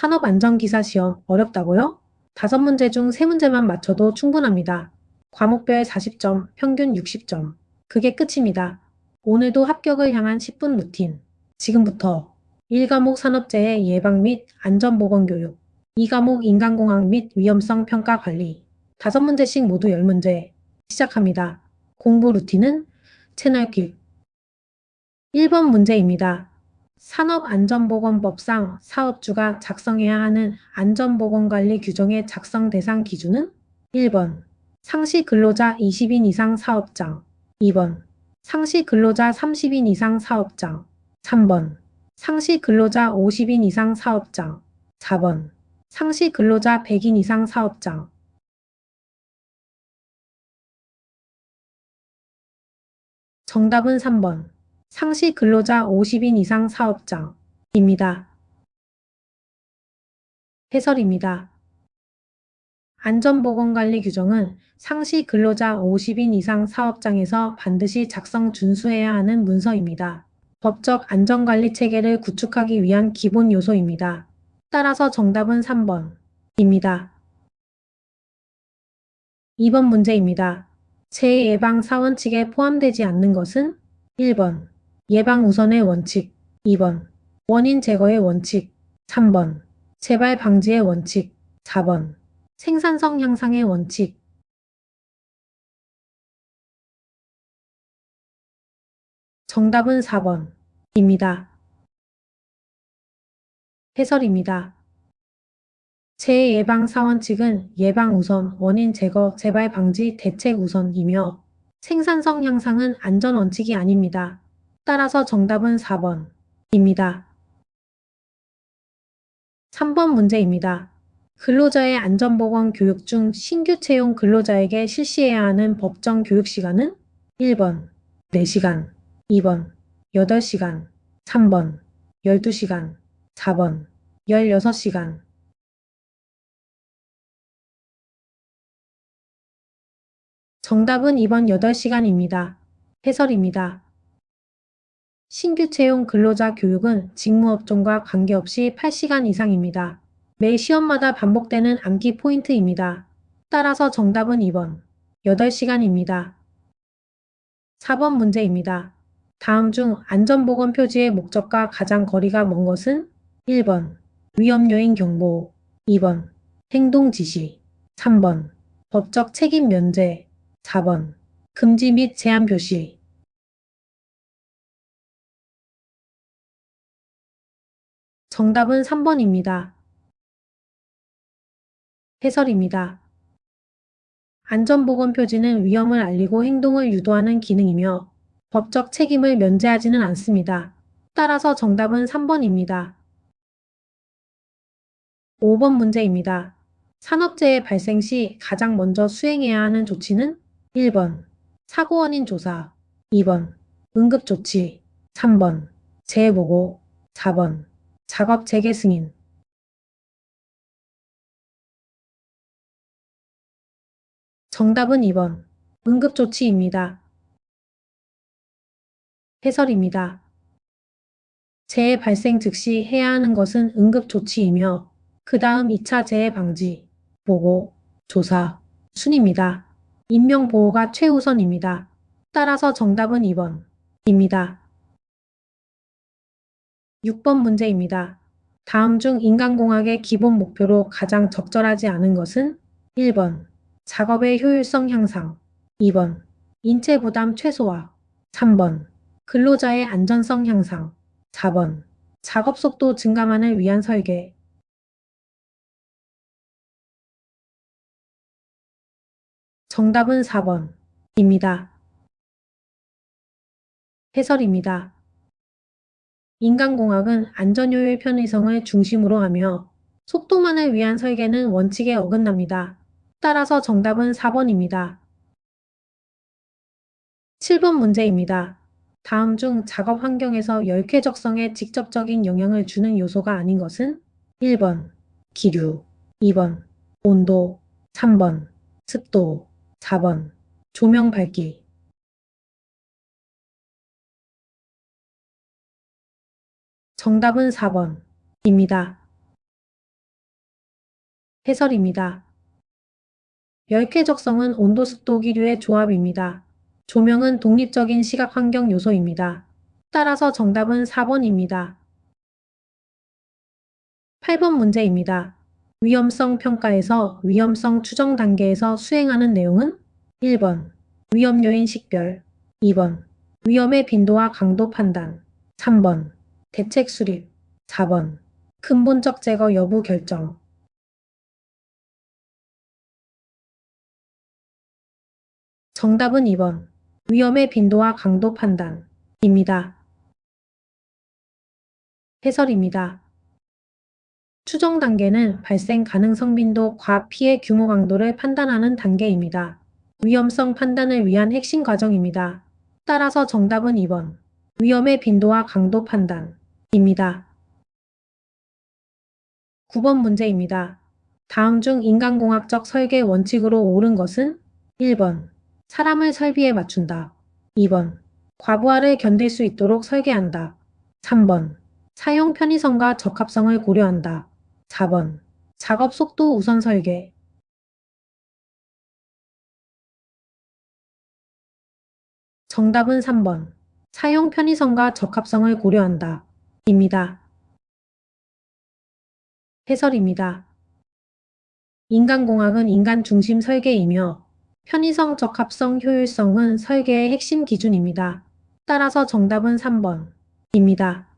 산업안전기사 시험 어렵다고요? 다섯 문제 중 세 문제만 맞춰도 충분합니다. 과목별 40점, 평균 60점. 그게 끝입니다. 오늘도 합격을 향한 10분 루틴. 지금부터 1과목 산업재해 예방 및 안전보건교육, 2과목 인간공학 및 위험성 평가 관리. 다섯 문제씩 모두 10문제. 시작합니다. 공부 루틴은 채널 길. 1번 문제입니다. 산업안전보건법상 사업주가 작성해야 하는 안전보건관리 규정의 작성 대상 기준은? 1번. 상시 근로자 20인 이상 사업장. 2번. 상시 근로자 30인 이상 사업장. 3번. 상시 근로자 50인 이상 사업장. 4번. 상시 근로자 100인 이상 사업장. 정답은 3번 상시 근로자 50인 이상 사업장입니다. 해설입니다. 안전보건관리 규정은 상시 근로자 50인 이상 사업장에서 반드시 작성 준수해야 하는 문서입니다. 법적 안전관리 체계를 구축하기 위한 기본 요소입니다. 따라서 정답은 3번입니다. 2번 문제입니다. 재예방 사원칙에 포함되지 않는 것은 1번 예방 우선의 원칙 2번 원인 제거의 원칙 3번 재발 방지의 원칙 4번 생산성 향상의 원칙 정답은 4번입니다. 해설입니다. 재예방 사원칙은 예방 우선, 원인 제거, 재발 방지, 대책 우선이며 생산성 향상은 안전 원칙이 아닙니다. 따라서 정답은 4번입니다. 3번 문제입니다. 근로자의 안전보건 교육 중 신규 채용 근로자에게 실시해야 하는 법정 교육 시간은 1번 4시간, 2번 8시간, 3번 12시간, 4번 16시간. 정답은 2번 8시간입니다. 해설입니다. 신규 채용 근로자 교육은 직무 업종과 관계없이 8시간 이상입니다. 매 시험마다 반복되는 암기 포인트입니다. 따라서 정답은 2번 8시간입니다. 4번 문제입니다. 다음 중 안전보건 표지의 목적과 가장 거리가 먼 것은 1번 위험요인 경보 2번 행동 지시 3번 법적 책임 면제 4번 금지 및 제한 표시 정답은 3번입니다. 해설입니다. 안전보건 표지는 위험을 알리고 행동을 유도하는 기능이며 법적 책임을 면제하지는 않습니다. 따라서 정답은 3번입니다. 5번 문제입니다. 산업재해 발생 시 가장 먼저 수행해야 하는 조치는 1번 사고 원인 조사 2번 응급조치 3번 재해보고 4번 작업 재개 승인 정답은 2번 응급조치입니다. 해설입니다. 재해 발생 즉시 해야 하는 것은 응급조치이며 그 다음 2차 재해 방지, 보고, 조사, 순입니다. 인명보호가 최우선입니다. 따라서 정답은 2번입니다. 6번 문제입니다. 다음 중 인간공학의 기본 목표로 가장 적절하지 않은 것은 1번 작업의 효율성 향상 2번 인체 부담 최소화 3번 근로자의 안전성 향상 4번 작업 속도 증가만을 위한 설계 정답은 4번입니다. 해설입니다. 인간공학은 안전효율 편의성을 중심으로 하며 속도만을 위한 설계는 원칙에 어긋납니다. 따라서 정답은 4번입니다. 7번 문제입니다. 다음 중 작업 환경에서 열쾌 적성에 직접적인 영향을 주는 요소가 아닌 것은 1번 기류, 2번 온도, 3번 습도, 4번 조명 밝기 정답은 4번입니다. 해설입니다. 열쾌 적성은 온도 습도 기류의 조합입니다. 조명은 독립적인 시각 환경 요소입니다. 따라서 정답은 4번입니다. 8번 문제입니다. 위험성 평가에서 위험성 추정 단계에서 수행하는 내용은 1번 위험 요인 식별 2번 위험의 빈도와 강도 판단 3번 대책 수립 4번 근본적 제거 여부 결정 정답은 2번 위험의 빈도와 강도 판단입니다. 해설입니다. 추정 단계는 발생 가능성 빈도과 피해 규모 강도를 판단하는 단계입니다. 위험성 판단을 위한 핵심 과정입니다. 따라서 정답은 2번 위험의 빈도와 강도 판단 입니다. 9번 문제입니다. 다음 중 인간공학적 설계 원칙으로 옳은 것은 1번 사람을 설비에 맞춘다. 2번 과부하를 견딜 수 있도록 설계한다. 3번 사용 편의성과 적합성을 고려한다. 4번 작업 속도 우선 설계 정답은 3번 사용 편의성과 적합성을 고려한다. 입니다. 해설입니다. 인간공학은 인간 중심 설계이며 편의성, 적합성, 효율성은 설계의 핵심 기준입니다. 따라서 정답은 3번 입니다.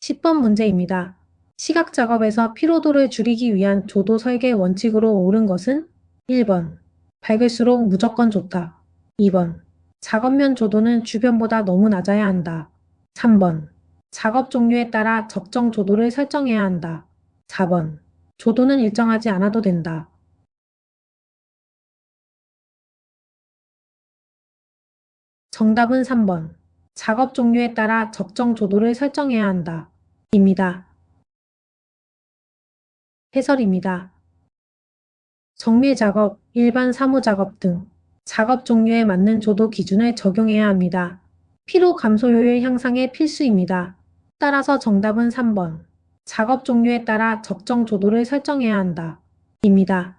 10번 문제입니다. 시각 작업에서 피로도를 줄이기 위한 조도 설계 원칙으로 옳은 것은 1번 밝을수록 무조건 좋다. 2번 작업면 조도는 주변보다 너무 낮아야 한다. 3번 작업 종류에 따라 적정 조도를 설정해야 한다. 4번 조도는 일정하지 않아도 된다. 정답은 3번. 작업 종류에 따라 적정 조도를 설정해야 한다. 입니다. 해설입니다. 정밀 작업, 일반 사무 작업 등 작업 종류에 맞는 조도 기준을 적용해야 합니다. 피로 감소 효율 향상의 필수입니다. 따라서 정답은 3번. 작업 종류에 따라 적정 조도를 설정해야 한다. 입니다.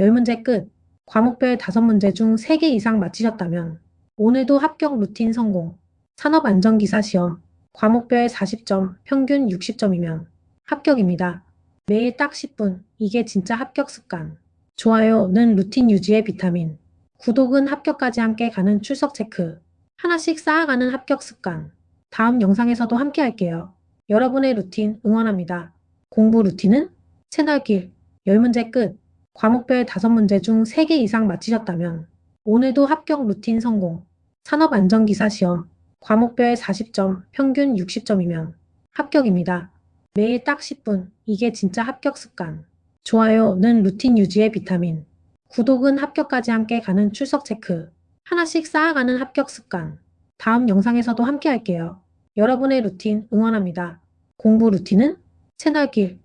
10문제 끝. 과목별 5문제 중 3개 이상 맞히셨다면 오늘도 합격 루틴 성공. 산업안전기사 시험. 과목별 40점, 평균 60점이면 합격입니다. 매일 딱 10분. 이게 진짜 합격 습관. 좋아요는 루틴 유지의 비타민. 구독은 합격까지 함께 가는 출석 체크. 하나씩 쌓아가는 합격 습관. 다음 영상에서도 함께 할게요. 여러분의 루틴 응원합니다. 공부 루틴은 채널길 10문제 끝. 과목별 5문제 중 3개 이상 맞히셨다면 오늘도 합격 루틴 성공. 산업 안전기사 시험. 과목별 40점, 평균 60점이면 합격입니다. 매일 딱 10분. 이게 진짜 합격 습관. 좋아요는 루틴 유지의 비타민. 구독은 합격까지 함께 가는 출석 체크. 하나씩 쌓아가는 합격 습관. 다음 영상에서도 함께 할게요. 여러분의 루틴 응원합니다. 공부 루틴은 채널길